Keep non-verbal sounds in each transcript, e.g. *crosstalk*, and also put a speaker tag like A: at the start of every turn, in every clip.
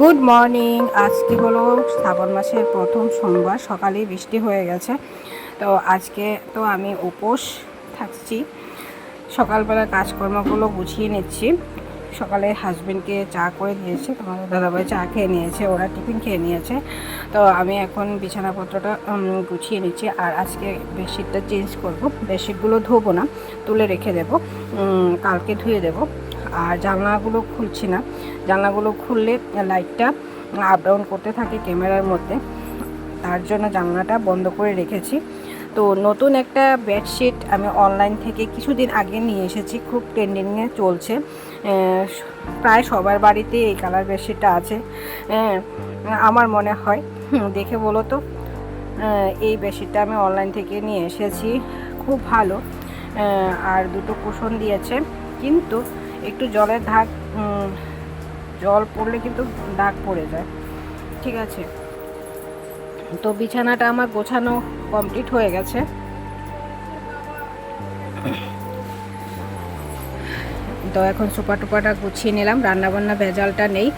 A: Good morning. আজকে হলো শ্রাবণ মাসের প্রথম সোমবার, সকালেই বৃষ্টি হয়ে গেছে। তো আজকে তো আমি উপোস থাকছি। সকালবেলা কাজকর্মগুলো গুছিয়ে নিচ্ছি। সকালে হাজবেন্ডকে চা করে দিয়েছে। তোমাদের দাদাভাই চা খেয়ে নিয়েছে, ওরা টিফিন খেয়ে নিয়েছে। তো আমি এখন বিছানাপত্রটা গুছিয়ে নিচ্ছি। আর আজকে বেডশিটটা চেঞ্জ করব। বেডশিটগুলো ধোবো না, তুলে রেখে দেবো। কালকে ধুয়ে দেবো। আর জানলাগুলো খুলছি না। জানলাগুলো খুললে লাইটটা আপ ডাউন করতে থাকে ক্যামেরার মধ্যে। তার জন্য জানলাটা বন্ধ করে রেখেছি। তো নতুন একটা বেডশিট আমি অনলাইন থেকে কিছুদিন আগে নিয়ে এসেছি। খুব ট্রেন্ডিংয়ে চলছে। প্রায় সবার বাড়িতে এই কালার বেডশিটটা আছে। আমার মনে হয় দেখে বলো তো। এই বেডশিটটা আমি অনলাইন থেকে নিয়ে এসেছি। খুব ভালো। আর দুটো কুশন দিয়েছে। কিন্তু একটু জলের দাগ জল পড়লে কিন্তু দাগ পড়ে যায়। ঠিক আছে। তো বিছানাটা আমার গোছানো কমপ্লিট হয়ে গেছে। তো এখন সোপা টোপাটা গুছিয়ে নিলাম। রান্নাবান্না ভেজালটা নেই।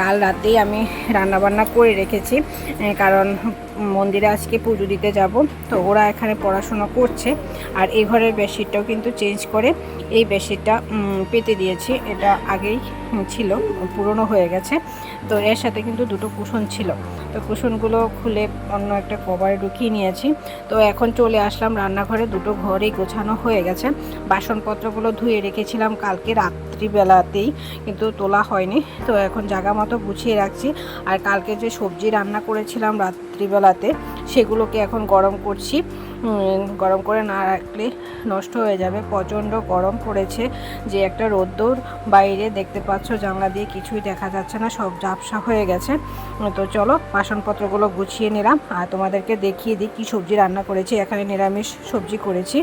A: কাল রাতেই আমি রান্নাবান্না করে রেখেছি। কারণ মন্দিরে আজকে পুজো দিতে যাব। তো ওরা এখানে পড়াশোনা করছে। আর এই ঘরের বেডশিটটাও কিন্তু চেঞ্জ করে এই বেডশিটটা পেতে দিয়েছি। এটা আগেই ছিল, পুরনো হয়ে গেছে। তো এর সাথে কিন্তু দুটো কুশন ছিল। তো কুশনগুলো খুলে অন্য একটা কভারে ঢুকিয়ে নিয়েছি। তো এখন চলে আসলাম রান্নাঘরে। দুটো ঘরেই গোছানো হয়ে গেছে। বাসনপত্রগুলো ধুয়ে রেখেছিলাম কালকে রাত্রিবেলাতেই, কিন্তু তোলা হয়নি। তো এখন জায়গা মতো গুছিয়ে রাখছি। আর কালকে যে সবজি রান্না করেছিলাম রাত্রিবেলাতে সেগুলোকে এখন গরম করছি। গরম করে না রাখলে নষ্ট হয়ে যাবে। প্রচণ্ড গরম পড়েছে যে একটা রোদ্দুর বাইরে দেখতে পাচ্ছ, জানলা দিয়ে কিছুই দেখা যাচ্ছে না, সব ঝাপসা হয়ে গেছে। তো চলো বাসনপত্রগুলো গুছিয়ে নিলাম আর তোমাদেরকে দেখিয়ে দিই কী সবজি রান্না করেছি। এখানে নিরামিষ সবজি করেছি,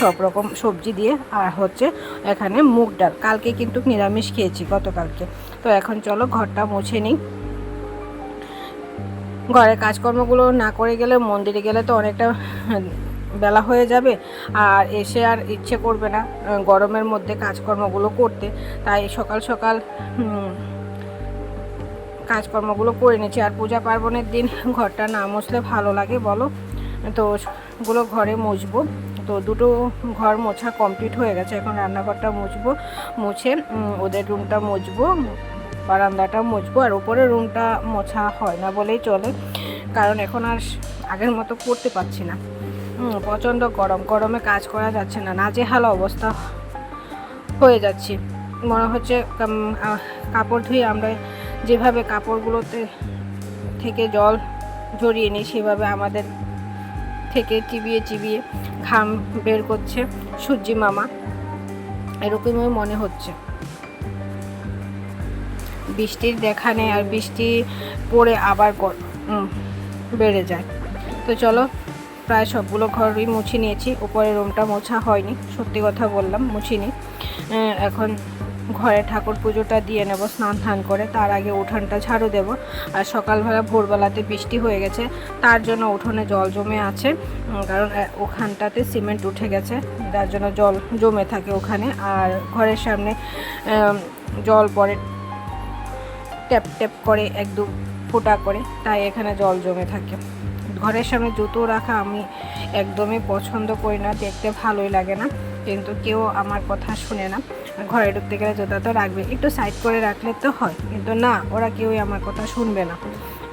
A: সব রকম সবজি দিয়ে। আর হচ্ছে এখানে মুগ ডাল। কালকে কিন্তু নিরামিষ খেয়েছি গতকালকে। তো এখন চলো ঘরটা মুছে নিই। ঘরের কাজকর্মগুলো না করে গেলে, মন্দিরে গেলে তো অনেকটা বেলা হয়ে যাবে। আর এসে আর ইচ্ছে করবে না গরমের মধ্যে কাজকর্মগুলো করতে। তাই সকাল সকাল কাজকর্মগুলো করে নিচ্ছি। আর পূজা পার্বণের দিন ঘরটা না মুছলে ভালো লাগে বলো? তো গুলো ঘরে মুছবো। তো দুটো ঘর মোছা কমপ্লিট হয়ে গেছে। এখন রান্নাঘরটা মুছবো, মুছে ওদের রুমটা মুছবো। বারান্দাটা মুছবো আর উপরের রুমটা মোছা হয় না বলেই চলে। কারণ এখন আর আগের মতো করতে পারছি না। প্রচণ্ড গরম। গরমে কাজ করা যাচ্ছে না। নাজেহাল অবস্থা হয়ে যাচ্ছে। মনে হচ্ছে কাপড় ধুয়ে আমরা যেভাবে কাপড়গুলোতে থেকে জল ঝরিয়ে নিই, সেভাবে আমাদের থেকে চিবিয়ে চিবিয়ে ঘাম বের করছে সূর্যি মামা। এরকমই মনে হচ্ছে। বৃষ্টির দেখা নেই আর বৃষ্টি পড়ে আবার বেড়ে যায়। তো চলো, প্রায় সবগুলো ঘরই মুছে নিয়েছি। উপরের রুমটা মোছা হয়নি, সত্যি কথা বললাম, মুছিনি। এখন ঘরে ঠাকুর পুজোটা দিয়ে নেব, স্নান ধান করে। তার আগে উঠানটা ঝাড়ু দেব। আর সকালবেলা ভোরবেলাতে বৃষ্টি হয়ে গেছে, তার জন্য উঠোনে জল জমে আছে। কারণ ওখানটাতে সিমেন্ট উঠে গেছে, যার জন্য জল জমে থাকে ওখানে। আর ঘরের সামনে জল পড়ে ট্যাপ ট্যাপ করে এক দু ফোঁটা করে, তাই এখানে জল জমে থাকে। ঘরের সামনে জুতো রাখা আমি একদমই পছন্দ করি না, দেখতে ভালোই লাগে না, কিন্তু কেউ আমার কথা শুনে না। ঘরে ঢুকতে গেলে জুতা তো রাখবে, একটু সাইড করে রাখলে তো হয়, কিন্তু না, ওরা কেউই আমার কথা শুনবে না।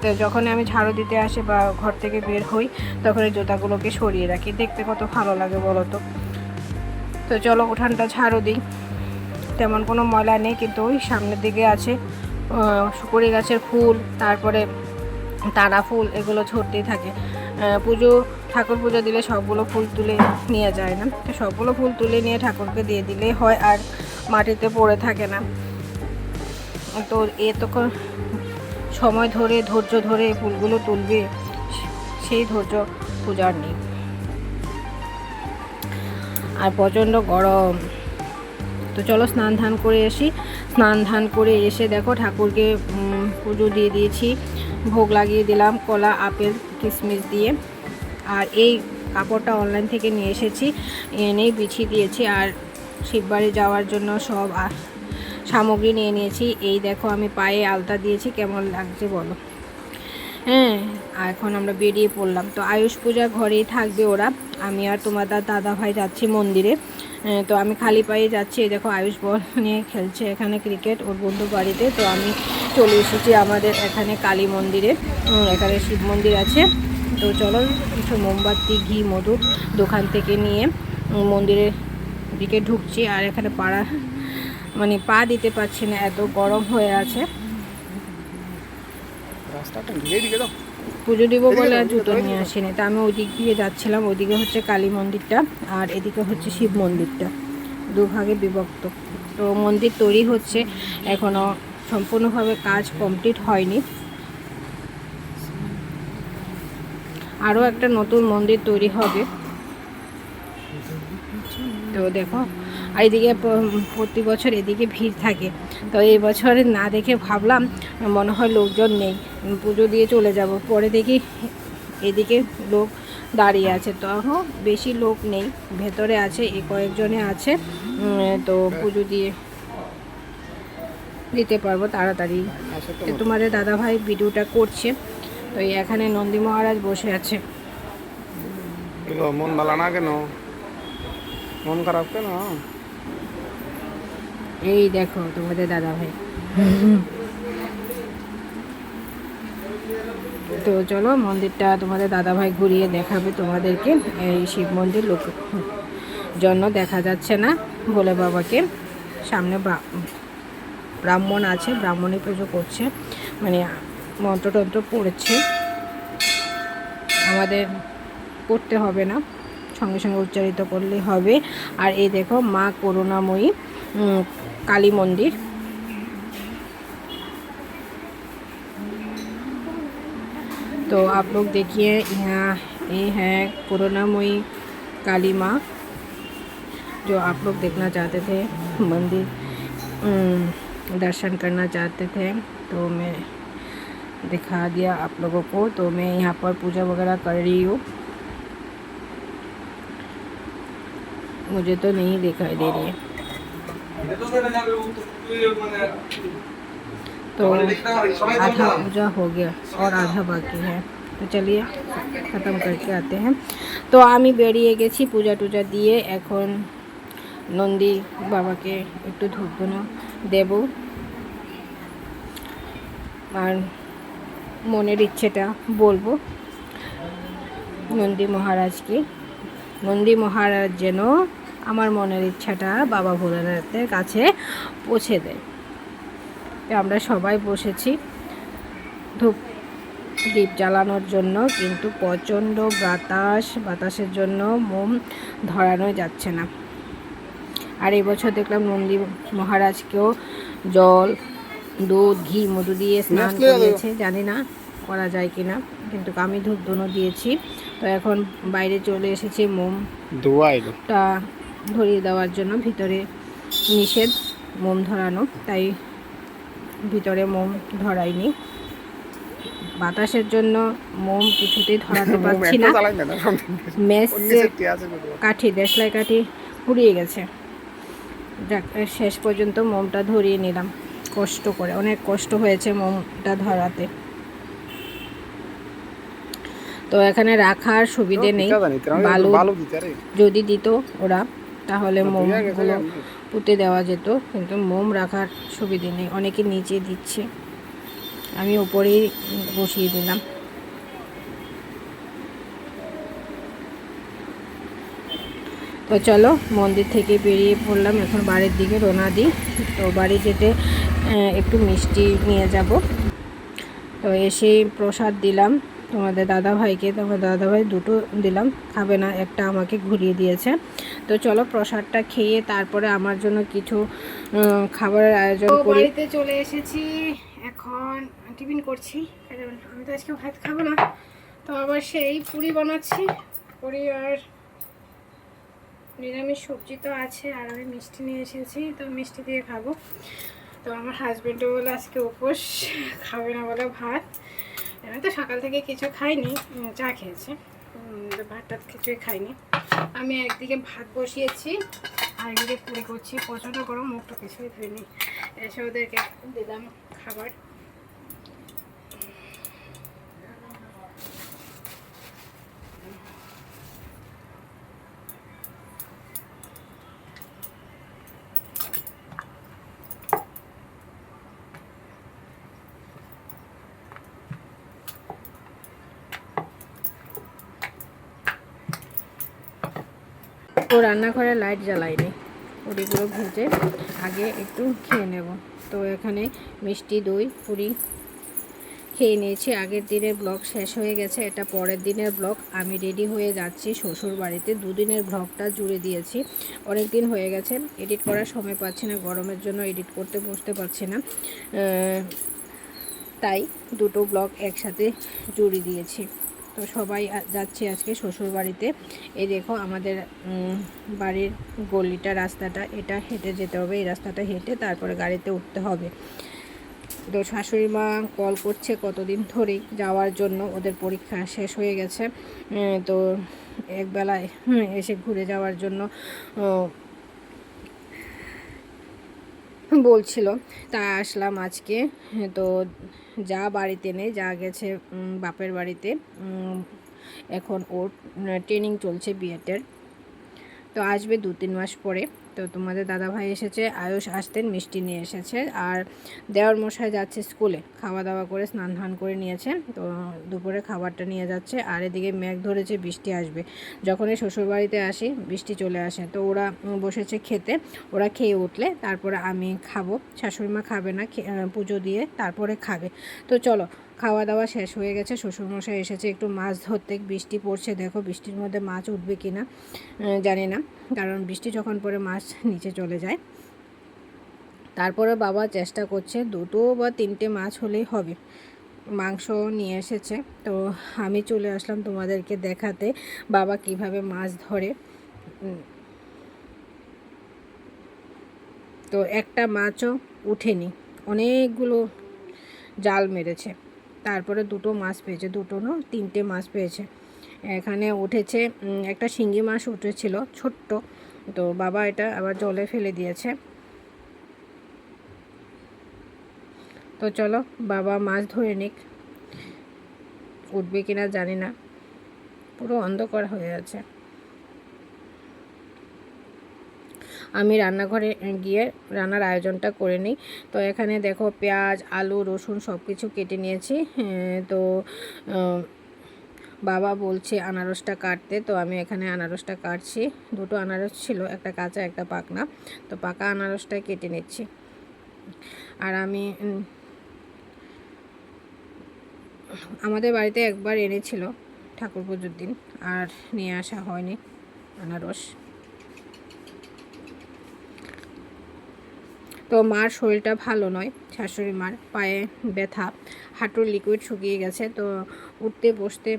A: তো যখন আমি ঝাড়ু দিতে আসি বা ঘর থেকে বের হই তখন এই জুতাগুলোকে সরিয়ে রাখি, দেখতে কত ভালো লাগে বলো তো তো চলো উঠানটা ঝাড়ু দিই, তেমন কোনো ময়লা নেই, কিন্তু ওই সামনের দিকে আছে। সুপুরি গাছের ফুল, তারপরে তারা ফুল, এগুলো ঝরতেই থাকে। পুজো, ঠাকুর পুজো দিলে সবগুলো ফুল তুলে নিয়ে যায় না। তো সবগুলো ফুল তুলে নিয়ে ঠাকুরকে দিয়ে দিলেই হয়, আর মাটিতে পড়ে থাকে না। তো এ তো সময় ধরে, ধৈর্য ধরে ফুলগুলো তুলবে, সেই ধৈর্য পূজার নেই। আর প্রচণ্ড গরম। তো চলো স্নান ধান করে আসি। স্নান ধান করে এসে দেখো ঠাকুরকে পুজো দিয়ে দিয়েছি। ভোগ লাগিয়ে দিলাম কলা, আপেল, কিশমিশ দিয়ে। আর এই কাপড়টা অনলাইন থেকে নিয়ে এসেছি। এনেই বিছিয়ে দিয়েছি আর শিববাড়ি যাওয়ার জন্য সব সামগ্রী নিয়ে নিয়েছি। এই দেখো আমি পায়ে আলতা দিয়েছি। কেমন লাগছে বলো? হ্যাঁ এখন আমরা বেরিয়ে পড়লাম। তো আয়ুষ পূজা ঘরেই থাকবে ওরা। আমি আর তোমার দাদা ভাই যাচ্ছি মন্দিরে। তো আমি খালি পায়ে যাচ্ছি। দেখো আয়ুষ বল নিয়ে খেলছে এখানে ক্রিকেট, ওর বন্ধু বাড়িতে। তো আমি চলে এসেছি আমাদের এখানে কালী মন্দিরে। এখানে শিব মন্দির আছে। তো চলো কিছু মোমবাতি, ঘি, মধু দোকান থেকে নিয়ে মন্দিরের দিকে ঢুকছি। আর এখানে পাড়া মানে পা দিতে পারছি না, এত গরম হয়ে আছে।
B: রাস্তাটা দিকে
A: পুজো দেবো বলে আর জুতো নিয়ে আসিনি। তা আমি ওই দিক দিয়ে যাচ্ছিলাম ওইদিকে হচ্ছে কালী মন্দিরটা আর এদিকে হচ্ছে শিব মন্দিরটা দুভাগে বিভক্ত। তো মন্দির তৈরি হচ্ছে এখনও সম্পূর্ণভাবে কাজ কমপ্লিট হয়নি। আরও একটা নতুন মন্দির তৈরি হবে। তো দেখো আর এদিকে প্রতি বছর এদিকে ভিড় থাকে। তো এই বছর না দেখে ভাবলাম মনে হয় লোকজন নেই পুজো দিয়ে চলে যাব। পরে দেখি এদিকে লোক দাঁড়িয়ে আছে। তখন বেশি লোক নেই ভেতরে আছে এ কয়েকজনে আছে। তো পুজো দিয়ে দিতে পারব তাড়াতাড়ি।
B: তো
A: তোমাদের দাদাভাই ভিডিওটা করছে। তো এখানে নন্দী মহারাজ বসে আছে।
B: মন ভালো না কেন? মন খারাপ কেন?
A: এই দেখো তোমাদের দাদা ভাই তো চলো মন্দিরটা তোমাদের দাদা ভাই ঘুরিয়ে দেখাবে তোমাদেরকে। এই শিব মন্দির লোক জন্য দেখা যাচ্ছে না বলে বাবাকে। সামনে ব্রা- ব্রাহ্মণ আছে ব্রাহ্মণী পুজো করছে। মানে মন্ত্রতন্ত্র পড়েছে। আমাদের করতে হবে না, সঙ্গে সঙ্গে উচ্চারিত করলেই হবে। আর এই দেখো মা করুণাময়ী काली मंदिर तो आप लोग देखिए यहाँ ये है कोरोनामयी काली माँ जो आप लोग देखना चाहते थे, मंदिर दर्शन करना चाहते थे तो मैं दिखा दिया आप लोगों को तो मैं यहाँ पर पूजा वगैरह कर रही हूँ। मुझे तो नहीं दिखाई दे रही है। तो आधा पूजा हो गया और आधा बाकी है তো চলিয়ে খতম করতে আতে হ্যাঁ তো আমি বেরিয়ে গেছি পূজা টুজা দিয়ে এখন নন্দী বাবাকে একটু ধূপধুনো দেব আর মনের ইচ্ছেটা বলবো নন্দী মহারাজকে নন্দী মহারাজ যেন আমার মনের ইচ্ছাটা বাবা ভোলানাথের কাছে পৌঁছে দেয়। আমরা সবাই বসেছি ধূপ দ্বীপ জ্বালানোর জন্য কিন্তু প্রচণ্ড বাতাস বাতাসের জন্য মোম ধরানো যাচ্ছে না। আর এবছর দেখলাম নন্দী মহারাজকেও জল দুধ ঘি মধু দিয়ে স্নান। করিয়েছে। জানি না করা যায় কি না কিন্তু আমি ধূপ ধুনো দিয়েছি। তো এখন বাইরে চলে এসেছি মোম
B: ধোয়া এলো
A: টা ধরিয়ে দেওয়ার জন্য ভিতরে নিষেধ মোম ধরানো তাই ভিতরে মোম ধরাইনি। বাতাসের জন্য মোম কিছুতেই ধরাতে *laughs* পারছি না। মেস কাঠি দেশলাই কাঠি পুড়িয়ে গেছে। শেষ পর্যন্ত মোমটা ধরিয়ে নিলাম। কষ্ট করে অনেক কষ্ট হয়েছে মোমটা ধরাতে। তো এখানে রাখার সুবিধে নেই। বালু যদি দিত ওরা। তাহলে
B: ধুয়ে
A: মোমগুলো পুঁতে দেওয়া যেত কিন্তু মোম রাখার সুবিধে নেই। অনেকে নিচে দিচ্ছে। আমি উপরেই বসিয়ে দিলাম। তো চলো মন্দির থেকে বেরিয়ে পড়লাম। এখন বাড়ির দিকে রোনা দিই। তো বাড়ি যেতে একটু মিষ্টি নিয়ে যাব। তো এসে প্রসাদ দিলাম। তোমাদের দাদা ভাইকে তোমার দাদা ভাই দুটো দিলাম খাবে না একটা আমাকে ঘুরিয়ে দিয়েছে। তো চলো প্রসাদটা খেয়ে তারপরে আমার জন্য কিছু খাবারের আয়োজন করি। বাড়িতে চলে এসেছি। এখন টিফিন করছি। কারণ আমি তো আজকে ভাত খাব না। তো আবার সেই পুরি বানাচ্ছি। পুরি আর নিরামিষ সবজি তো আছে আর আমি মিষ্টি নিয়ে এসেছি তো মিষ্টি দিয়ে খাব। তো আমার হাজব্যান্ডও বলে আজকে উপোস খাবে না বলে ভাত। আমি তো সকাল থেকে কিছু খাইনি চা খেয়েছি। ভাত টাত কিছুই খাইনি। আমি একদিকে ভাত বসিয়েছি, আর একদিকে পুরি করছি। প্রচণ্ড গরম, মুখটা কিছুই ধুইনি। এসে ওদেরকে দিলাম খাবার। ও রান্নাঘরে লাইট জ্বালাইনি। পুরিগুলো ভেজে আগে একটু খেয়ে নেব। তো এখানে মিষ্টি, দই, পুরি খেয়ে নিয়েছি। আগের দিনের ব্লগ শেষ হয়ে গেছে, এটা পরের দিনের ব্লগ আমি রেডি হয়ে যাচ্ছি শ্বশুর বাড়িতে দুদিনের ব্লগটা জুড়ে দিয়েছি। অনেক দিন হয়ে গেছে এডিট করার সময় পাচ্ছি না, গরমের জন্য এডিট করতে বসতে পারছি না। তাই দুটো ব্লগ একসাথে জুড়ে দিয়েছি। তো সবাই যাচ্ছি আজকে শ্বশুর বাড়িতে এই দেখো আমাদের বাড়ির গলিটা, রাস্তাটা, এটা হেঁটে যেতে হবে, এই রাস্তাটা হেঁটে তারপরে গাড়িতে উঠতে হবে। তো শাশুড়ি মা কল করছে কতদিন ধরেই যাওয়ার জন্য, ওদের পরীক্ষা শেষ হয়ে গেছে। তো একবেলায় এসে ঘুরে যাওয়ার জন্য বলছিল, তা আসলাম আজকে। তো যা বাড়িতে নেই, যা গেছে বাপের বাড়িতে এখন ওর ট্রেনিং চলছে বিএটের তো আসবে দু তিন মাস পরে। তো তোমাদের দাদাভাই এসেছে, আয়ুষ আসতেন, মিষ্টি নিয়ে এসেছে আর দেওয়ার মশাই যাচ্ছে স্কুলে। খাওয়া দাওয়া করে স্নান ধান করে নিয়েছে, তো দুপুরে খাবারটা নিয়ে যাচ্ছে আর এদিকে মেঘ ধরেছে, বৃষ্টি আসবে। যখনই শ্বশুরবাড়িতে আসি, বৃষ্টি চলে আসে। তো ওরা বসেছে খেতে, ওরা খেয়ে উঠলে তারপরে আমি খাব। শাশুড়ি মা খাবে না পুজো দিয়ে তারপরে খাবে। তো চলো খাওয়া দাওয়া শেষ হয়ে গেছে, শ্বশুরমশাই এসেছে, একটু মাছ ধরতে, বৃষ্টি পড়ছে, দেখো বৃষ্টির মধ্যে মাছ উঠবে কি না জানি না, কারণ বৃষ্টি যখন পরে মাছ নিচে চলে যায়। তারপরে বাবা চেষ্টা করছে, দুটো বা তিনটে মাছ হলেই হবে, মাংস নিয়ে এসেছে, তো আমি চলে আসলাম তোমাদেরকে দেখাতে, বাবা কীভাবে মাছ ধরে। তো একটা মাছও উঠেনি, অনেকগুলো জাল মেরেছে। তারপরে দুটো মাছ পেয়েছে, দুটো না তিনটে মাছ পেয়েছে। এখানে উঠেছে একটা শিঙ্গি মাছ উঠেছিল, ছোট্ট। তো বাবা এটা আবার জলে ফেলে দিয়েছে। তো চলো, বাবা মাছ ধরে নিক। উঠবে কিনা জানি না। পুরো অন্ধকার হয়ে আছে। আমি রান্নাঘরে গিয়ে রান্নার আয়োজনটা করে নিই। তো এখানে দেখো পেঁয়াজ আলু রসুন সব কিছু কেটে নিয়েছি। হ্যাঁ, তো বাবা বলছে আনারসটা কাটতে। তো আমি এখানে আনারসটা কাটছি। দুটো আনারস ছিল একটা কাঁচা একটা পাকনা। তো পাকা আনারসটা কেটে নিচ্ছি। আর আমি আমাদের বাড়িতে একবার এনেছিল ঠাকুর পুজোর দিন আর নিয়ে আসা হয়নি আনারস। তো মার শরীরটা ভালো নয়, শাশুড়ি মার পায়ে ব্যথা, হাঁটুর লিকুইড শুকিয়ে গেছে, তো উঠতে বসতে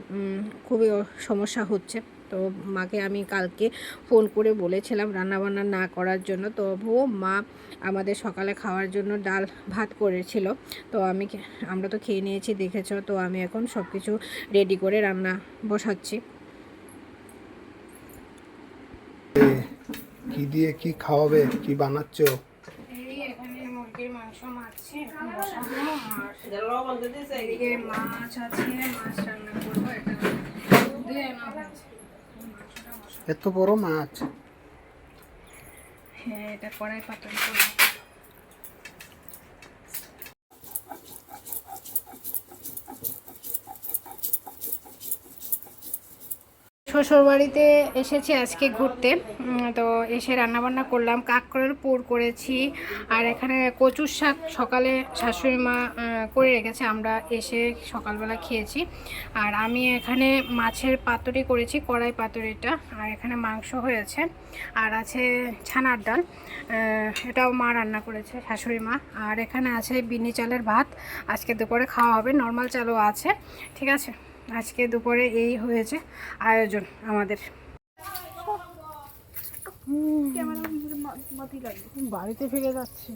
A: খুবই সমস্যা হচ্ছে। তো মাকে আমি কালকে ফোন করে বলেছিলাম রান্নাবান্না না করার জন্য। তবুও মা আমাদের সকালে খাওয়ার জন্য ডাল ভাত করেছিল। তো আমি আমরা তো খেয়ে নিয়েছি, দেখেছ? তো আমি এখন সব কিছু রেডি করে রান্না বসাচ্ছি।
B: কি দিয়ে কি খাওয়াবে, কি বানাচ্ছ?
A: মুরগির মাংস মাছি এখন বসাবো। আর এদিকে মাছ আছে মাছ রান্না করব এটা দিয়ে আনা হয়েছে।
B: এত বড় মাছ?
A: হ্যাঁ এটা কড়াই পাতন করব। শ্বশুর বাড়িতে এসেছি আজকে ঘুরতে। তো এসে রান্নাবান্না করলাম কাঁকড়ের পুর করেছি, আর এখানে কচুর শাক সকালে শাশুড়ি মা করে রেখেছে, আমরা এসে সকালবেলা খেয়েছি। আর আমি এখানে মাছের পাতুরি করেছি, কড়াই পাতুরিটা, আর এখানে মাংস হয়েছে, আর আছে ছানার ডাল এটাও মা রান্না করেছে, শাশুড়ি মা। আর এখানে আছে বিনি চালের ভাত, আজকে দুপুরে খাওয়া হবে, নর্মাল চালও আছে, ঠিক আছে? আজকে দুপুরে এই হয়েছে আয়োজন আমাদের। বাড়িতে ফিরে যাচ্ছি।